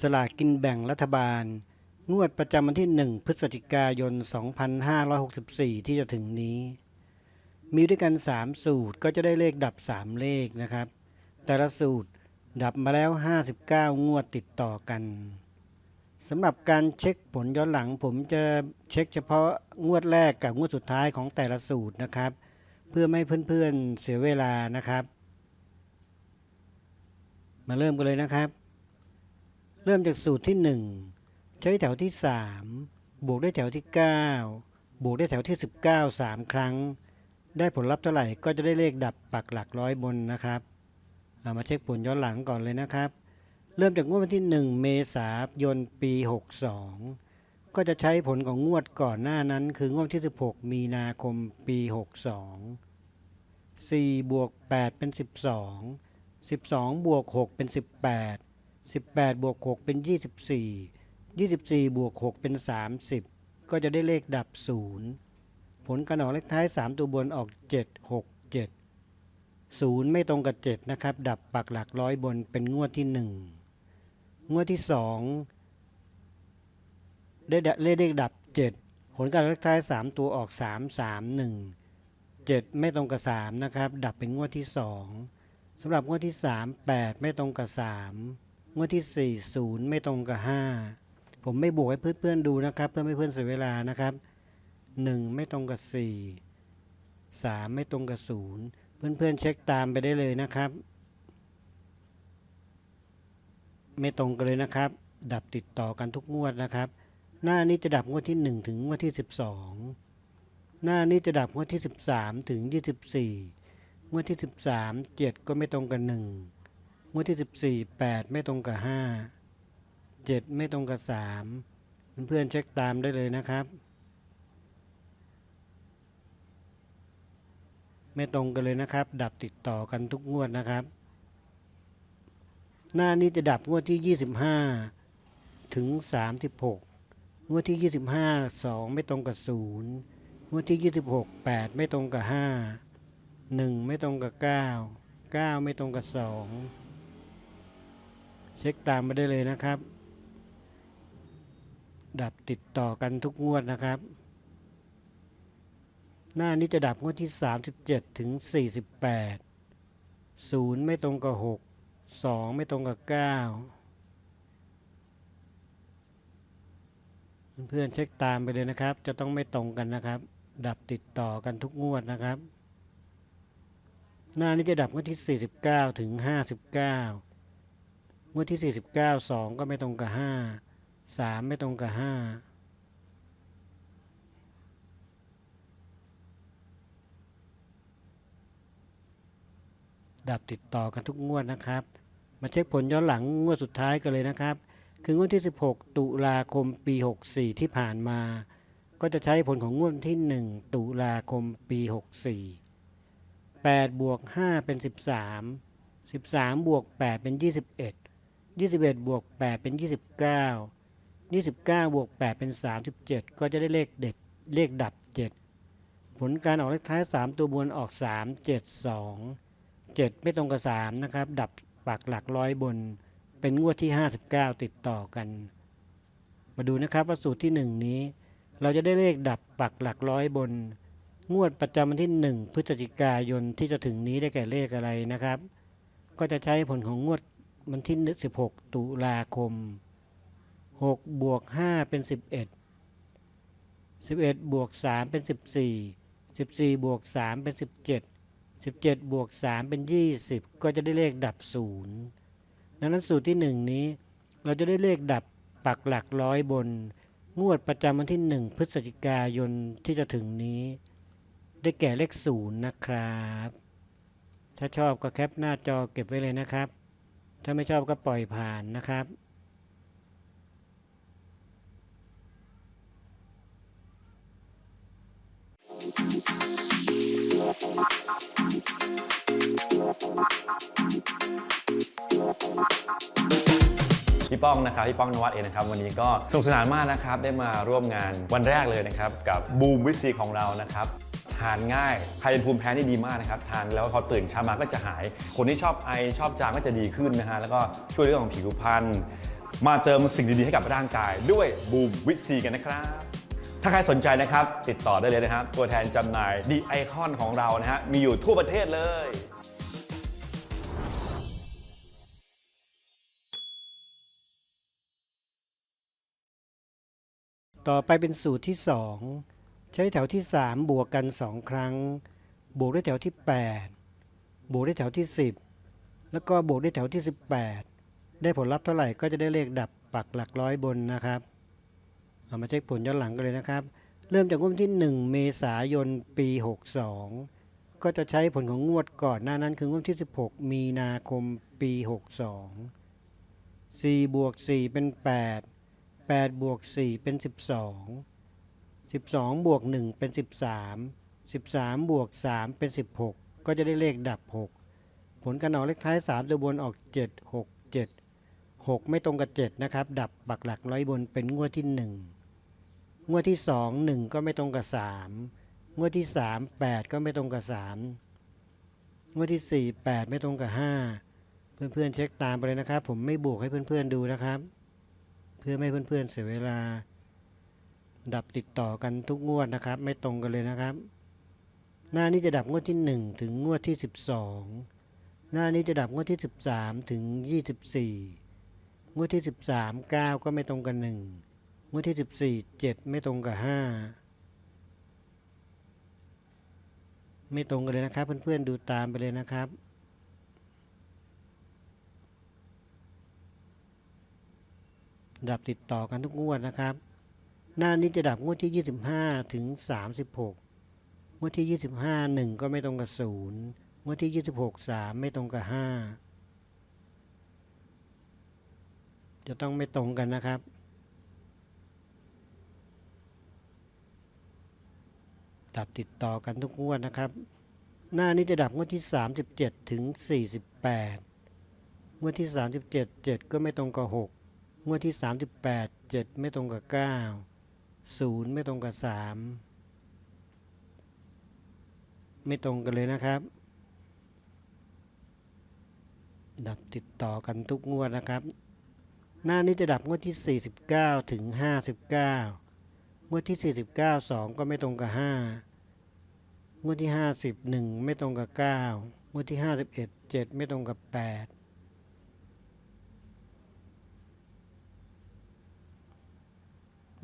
สลากกินแบ่งรัฐบาล งวดประจำวันที่ 1 พฤศจิกายน 2564 ที่จะถึงนี้ มีด้วยกัน 3 สูตรก็จะได้เลขดับ 3 เลขนะครับ แต่ละสูตรดับมาแล้ว 59 งวดติดต่อกันสำหรับการเช็คผลย้อนหลัง ผมจะเช็คเฉพาะงวดแรกกับงวดสุดท้ายของแต่ละสูตรนะครับ เพื่อไม่ให้เพื่อนๆเสียเวลานะครับ มาเริ่มกันเลยนะครับ เริ่มจากสูตรที่ 1 ใช้แถวที่ 3 บวกด้วยแถวที่ 9 บวกด้วยแถวที่ 19 3 ครั้ง ได้ผลลัพธ์เท่าไหร่ก็จะได้เลขดับปักหลักร้อยบนนะครับเอามาเช็คผลย้อนหลังก่อนเลยนะครับ เริ่มจากงวดวันที่ 1 เมษายนปี 62 ก็จะใช้ผลของงวดก่อนหน้านั้น คืองวดที่ 16 มีนาคมปี 62 4 บวก 8 เป็น 12 12 บวก 6 เป็น 18 18 บวก 6 เป็น 24 24 บวก 6 เป็น 30 ก็จะได้เลขดับ 0 ผลการออกเลขท้าย 3 ตัวบนออก 7 6 7 0 ไม่ตรงกับ 7 นะครับ ดับปักหลักร้อยบนเป็นงวดที่ 1 งวดที่ 2 ได้เลขดับ 7 ผลการออกเลขท้าย 3 ตัวออก 3 3 1 7 ไม่ตรงกับ 3 นะครับ ดับเป็นงวดที่ 2สำหรับงวดที่ 3 8 ไม่ตรงกับ 3 งวดที่ 4 0 ไม่ตรงกับ 5 ผมไม่บวกให้เพื่อนๆดูนะครับ เพื่อไม่เพื่อนเสียเวลานะครับ 1 ไม่ตรงกับ 4 3 ไม่ตรงกับ 0 เพื่อนๆเช็คตามไปได้เลยนะครับ ไม่ตรงกันเลยนะครับ ดับติดต่อกันทุกงวดนะครับ หน้านี้จะดับงวดที่ 1 ถึงงวดที่ 12 หน้านี้จะดับงวดที่ 13 ถึง 24 งวดที่ 13 7 ก็ไม่ตรงกับ1 งวดที่ 14 8 ไม่ตรงกับ 5 7 ไม่ตรงกับ 3 เพื่อนๆเช็คตามได้เลยนะครับ ไม่ตรงกันเลยนะครับ ดับติดต่อกันทุกงวดนะครับ หน้านี้จะดับงวดที่ 25 ถึง 36 งวดที่ 25 2 ไม่ตรงกับ 0 งวดที่ 26 8 ไม่ตรงกับ5หนึ่งไม่ตรงกับเก้าเก้าไม่ตรงกับสอง เช็คตามมาได้เลยนะครับ ดับติดต่อกันทุกงวดนะครับ หน้านี้จะดับงวดที่ 37 ถึง 48 0 ไม่ตรงกับ 6 2 ไม่ตรงกับ 9 เพื่อนๆเช็คตามไปเลยนะครับ จะต้องไม่ตรงกันนะครับ ดับติดต่อกันทุกงวดนะครับ หน้านี้จะดับงวดที่ 49 ถึง 59 งวดที่ 49 2 ก็ไม่ตรงกับ 5 3 ไม่ตรงกับ 5ดับติดต่อกันทุกงวดนะครับ มาเช็คผลย้อนหลังงวดสุดท้ายกันเลยนะครับ คืองวดที่ 16 ตุลาคมปี 64 ที่ผ่านมา ก็จะใช้ผลของงวดที่ 1 ตุลาคมปี 64 8 บวก 5 เป็น 13 13 บวก 8 เป็น 21 21บวก8เป็น29 29บวก8เป็น37ก็จะได้เลขเด็ดเลขดับ7ผลการออกเลขท้าย3ตัวบนออก3 7 2 7ไม่ตรงกับ3นะครับ ดับปักหลักร้อยบน เป็นงวดที่59ติดต่อกัน มาดูนะครับว่าสูตรที่1นี้ เราจะได้เลขดับปักหลักร้อยบน งวดประจำวันที่1พฤศจิกายนที่จะถึงนี้ได้แก่เลขอะไรนะครับ ก็จะใช้ผลของงวด วันที่16ตุลาคม6บวก5เป็น11 11บวก3เป็น14 14บวก3เป็น17 17บวก3เป็น20ก็จะได้เลขดับ0ดังนั้นสูตรที่1นี้ เราจะได้เลขดับปักหลักร้อยบน งวดประจำวันที่1พฤศจิกายนที่จะถึงนี้ ได้แก่เลข0นะครับ ถ้าชอบก็แคปหน้าจอเก็บไว้เลยนะครับ ถ้าไม่ชอบก็ปล่อยผ่านนะครับ พี่ป้องนะครับพี่ป้องนวัดเองนะครับวันนี้ก็สนุกสนานมากนะครับได้มาร่วมงานวันแรกเลยนะครับกับบูมวิซีของเรานะครับ ทานง่าย ใครเป็นภูมิแพ้นี่ดีมากนะครับ ทานแล้วพอตื่นเช้ามาก็จะหาย คนที่ชอบไอชอบจามก็จะดีขึ้นนะฮะ แล้วก็ช่วยเรื่องของผิวพรรณ มาเติมสิ่งดีๆให้กับร่างกาย ด้วยบูมวิตซีกันนะครับ ถ้าใครสนใจนะครับ ติดต่อได้เลยนะครับ ตัวแทนจำหน่ายดีไอคอนของเรานะฮะ มีอยู่ทั่วประเทศเลยต่อไปเป็นสูตรที่2ใช้แถวที่ 3 บวกกัน 2 ครั้ง บวกด้วยแถวที่ 8 บวกด้วยแถวที่ 10 แล้วก็บวกด้วยแถวที่ 18 ได้ผลลัพธ์เท่าไหร่ก็จะได้เลขดับปักหลักร้อยบนนะครับเอามาเช็คผลย้อนหลังกันเลยนะครับ เริ่มจากงวดที่ 1 เมษายนปี 62 ก็จะใช้ผลของงวดก่อนหน้านั้นคืองวดที่ 16 มีนาคมปี 62 4 บวก 4 เป็น 8 8 บวก 4 เป็น 12 12 บวก 1 เป็น 13 13 บวก 3 เป็น 16 ก็จะได้เลขดับ 6 ผลการออกเลขท้าย 3 ตัวบนออก 7 6 7 6 ไม่ตรงกับ 7 นะครับ ดับปักหลักร้อยบนเป็นงวดที่ 1 งวดที่ 2 1 ก็ไม่ตรงกับ 3 งวดที่ 3 8 ก็ไม่ตรงกับ 3 งวดที่ 4 8 ไม่ตรงกับ 5 เพื่อนๆเช็คตามไปเลยนะครับ ผมไม่บวกให้เพื่อนๆดูนะครับ เพื่อไม่ให้เพื่อนๆเสียเวลา ดับติดต่อกันทุกงวดนะครับ ไม่ตรงกันเลยนะครับ หน้านี้จะดับงวดที่ 1 ถึงงวดที่ 12 หน้านี้จะดับงวดที่ 13 ถึง 24 งวดที่ 13 9 ก็ไม่ตรงกัน 1 งวดที่ 14 7 ไม่ตรงกับ 5 ไม่ตรงกันเลยนะครับ เพื่อนๆดูตามไปเลยนะครับดับติดต่อกันทุกงวดนะครับ หน้านี้จะดับงวดที่ 25 ถึง 36 งวดที่ 25 1 ก็ไม่ตรงกับ 0 งวดที่ 26 3 ไม่ตรงกับ 5 จะต้องไม่ตรงกันนะครับ ดับติดต่อกันทุกงวดนะครับ หน้านี้จะดับงวดที่ 37 ถึง 48 งวดที่ 37 7 ก็ไม่ตรงกับ 6 งวดที่ 38 7 ไม่ตรงกับ 9 ศูนย์ไม่ตรงกับสามไม่ตรงกันเลยนะครับ ดับติดต่อกันทุกงวดนะครับ หน้านี้จะดับงวดที่ 49 ถึง 59 งวดที่ 49 2 ก็ไม่ตรงกับ 5 งวดที่ 50 1 ไม่ตรงกับ 9 งวดที่ 51 7 ไม่ตรงกับ 8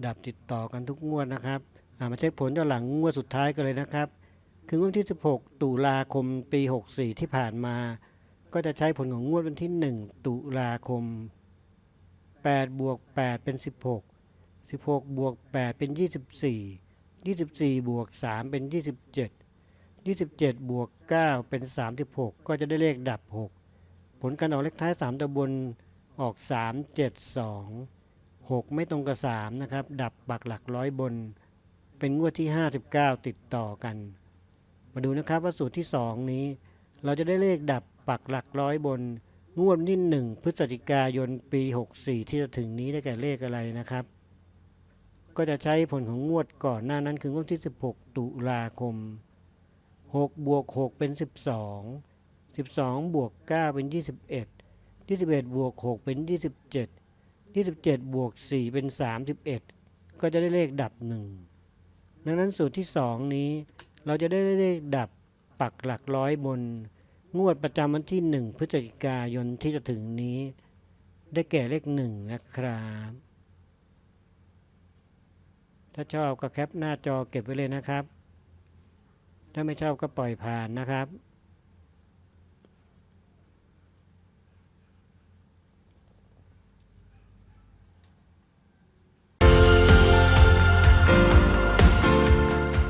ดับติดต่อกันทุกงวดนะครับามาเช็คผลย้อนหลังงวดสุดท้ายกันเลยนะครับ คืองวดที่ 16 ตุลาคมปี 64 ที่ผ่านมา ก็จะใช้ผลของงวดวันที่ 1 ตุลาคม 8 บวก 8 เป็น 16 16 บวก 8 เป็น 24 24 บวก 3 เป็น 27 27 บวก 9 เป็น 36 ก็จะได้เลขดับ 6 ผลการออกเลขท้าย 3ตัวบนออก 3 7 2 6 ไม่ตรงกับ 3 นะครับ ดับปักหลักร้อยบน เป็นงวดที่ 59 ติดต่อกัน มาดูนะครับว่าสูตรที่ 2 นี้ เราจะได้เลขดับปักหลักร้อยบน งวดวันที่ 1 พฤศจิกายนปี 64 ที่จะถึงนี้ได้แก่เลขอะไรนะครับ ก็จะใช้ผลของงวดก่อนหน้านั้นคืองวดที่ 16 ตุลาคม 6 บวก 6 เป็น 12 12 บวก 9 เป็น 21 21 บวก 6 เป็น 27 27 บวก 4 เป็น 31 ก็จะได้เลขดับ 1 ดังนั้นสูตรที่ 2 นี้ เราจะได้เลขดับปักหลักร้อยบน งวดประจำวันที่ 1 พฤศจิกายนที่จะถึงนี้ ได้แก่เลข 1 นะครับ ถ้าชอบก็แคปหน้าจอเก็บไว้เลยนะครับ ถ้าไม่ชอบก็ปล่อยผ่านนะครับ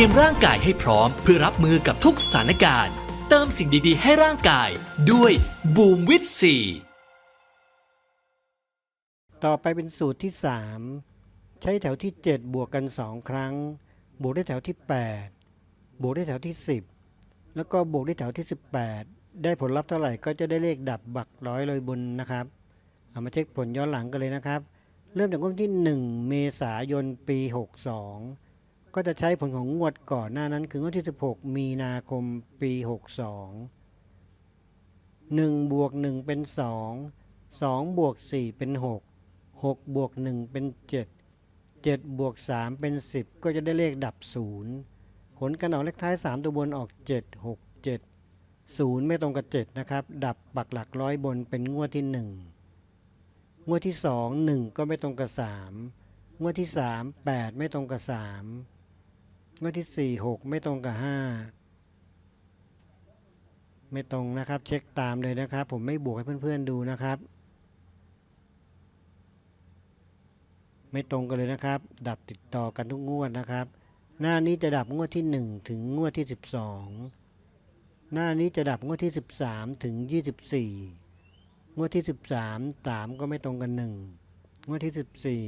รียมร่างกายให้พร้อม เพื่อรับมือกับทุกสถานการณ์ เติมสิ่งดีๆ ให้ร่างกายด้วยบูมวิตซีต่อไปเป็นสูตรที่ 3 ใช้แถวที่ 7 บวกกัน 2 ครั้ง บวกด้วยแถวที่ 8 บวกด้วยแถวที่ 10 แล้วก็บวกด้วยแถวที่ 18 ได้ผลลัพธ์เท่าไหร่ก็จะได้เลขดับบักร้อยเลยบนนะครับเอามาเช็คผลย้อนหลังกันเลยนะครับ เริ่มจากงวดที่ 1 เมษายนปี 62 ก็จะใช้ผลของงวดก่อนหน้านั้นคืองวดที่ 16 มีนาคมปี 62 1บวก1เป็น 2 2บวก4เป็น 6 6บวก1เป็น 7 7บวก3เป็น 10 ก็จะได้เลขดับ 0 ผลการออกเลขท้าย 3 ตัวบนออก 7 6 7 0 ไม่ตรงกับ 7 นะครับ ดับปักหลักร้อยบนเป็นงวดที่ 1 งวดที่ 2 1 ก็ไม่ตรงกับ 3 งวดที่ 3 8 ไม่ตรงกับ 3 งวดที่ 4 6 ไม่ตรงกับ 5 ไม่ตรงนะครับ เช็คตามเลยนะครับ ผมไม่บวกให้เพื่อนๆดูนะครับ ไม่ตรงกันเลยนะครับ ดับติดต่อกันทุกงวดนะครับ หน้านี้จะดับงวดที่ 1 ถึงงวดที่ 12 หน้านี้จะดับงวดที่ 13 ถึง 24 งวดที่ 13 3 ก็ไม่ตรงกัน 1 งวดที่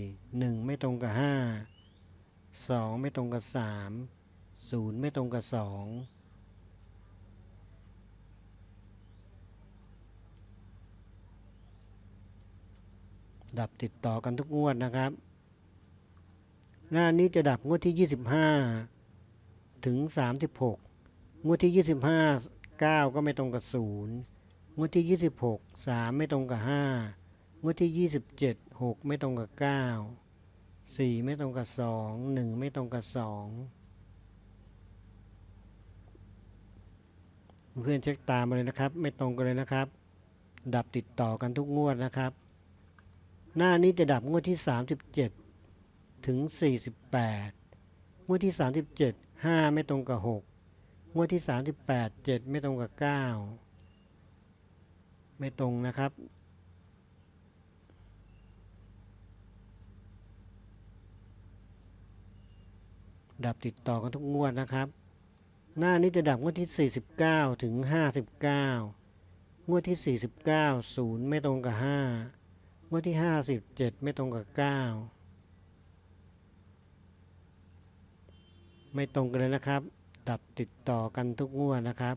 14 1 ไม่ตรงกับ 5 2ไม่ตรงกับ3 0ไม่ตรงกับ2ดับติดต่อกันทุกงวดนะครับ หน้านี้จะดับงวดที่ 25 ถึง 36 งวดที่ 25 9 ก็ไม่ตรงกับ 0 งวดที่ 26 3 ไม่ตรงกับ 5 งวดที่ยี่สิบเจ็ดหกไม่ตรงกับเก้า สี่ไม่ตรงกับสองหนึ่งไม่ตรงกับสองเพื่อนเช็คตามมาเลยนะครับ ไม่ตรงกันเลยนะครับ ดับติดต่อกันทุกงวดนะครับ หน้านี้จะดับงวดที่สามสิบเจ็ดถึงสี่สิบแปดงวดที่สามสิบเจ็ดห้าไม่ตรงกับหกงวดที่สามสิบแปดเจ็ดไม่ตรงกับเก้าไม่ตรงนะครับ ดับติดต่อกันทุกงวดนะครับ หน้านี้จะดับงวดที่ 49 ถึง 59 งวดที่ 49 0 ไม่ตรงกับ 5 งวดที่ 57 ไม่ตรงกับ 9 ไม่ตรงกันเลยนะครับ ดับติดต่อกันทุกงวดนะครับ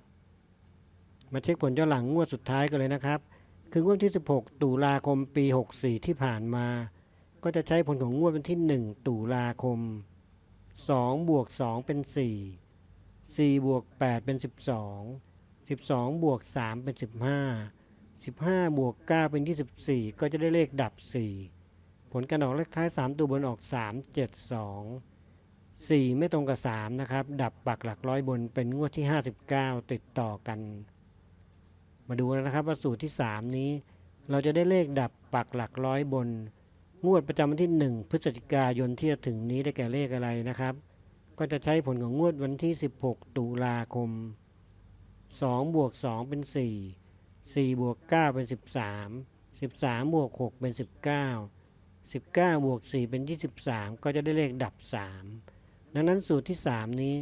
มาเช็คผลย้อนหลังงวดสุดท้ายกันเลยนะครับ คืองวดที่ 16 ตุลาคมปี 64 ที่ผ่านมา ก็จะใช้ผลของงวดวันที่ 1 ตุลาคม 2บวก2เป็น 4 4 บวก 8 เป็น 12 12 บวก 3 เป็น 15 15 บวก 9 เป็น 24 ก็จะได้เลขดับ 4 ผลการออกเลขท้าย 3 ตัวบนออก 3 7 2 4 ไม่ตรงกับ 3 นะครับ ดับปักหลักร้อยบนเป็นงวดที่ 59 ติดต่อกัน มาดูนะครับว่าสูตรที่ 3 นี้ เราจะได้เลขดับปักหลักร้อยบน งวดประจำวันที่ 1 พฤศจิกายนที่จะถึงนี้ได้แก่เลขอะไรนะครับ ก็จะใช้ผลของงวดวันที่ 16 ตุลาคม 2 บวก 2 เป็น 4 4 บวก 9 เป็น 13 13 บวก 6 เป็น 19 19 บวก 4 เป็น 23 ก็จะได้เลขดับ 3 ดังนั้นสูตรที่ 3 นี้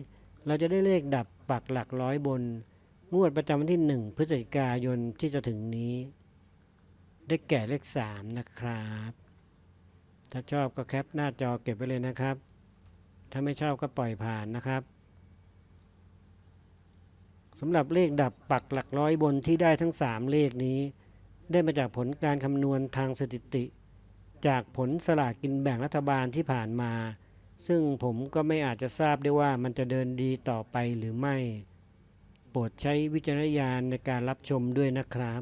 เราจะได้เลขดับปักหลักร้อยบน งวดประจำวันที่ 1 พฤศจิกายนที่จะถึงนี้ ได้แก่เลข 3 นะครับ ถ้าชอบก็แคปหน้าจอเก็บไว้เลยนะครับ ถ้าไม่ชอบก็ปล่อยผ่านนะครับสำหรับเลขดับปักหลักร้อยบนที่ได้ทั้ง 3 เลขนี้ ได้มาจากผลการคำนวณทางสถิติ จากผลสลากกินแบ่งรัฐบาลที่ผ่านมา ซึ่งผมก็ไม่อาจจะทราบได้ว่ามันจะเดินดีต่อไปหรือไม่ โปรดใช้วิจารณญาณในการรับชมด้วยนะครับ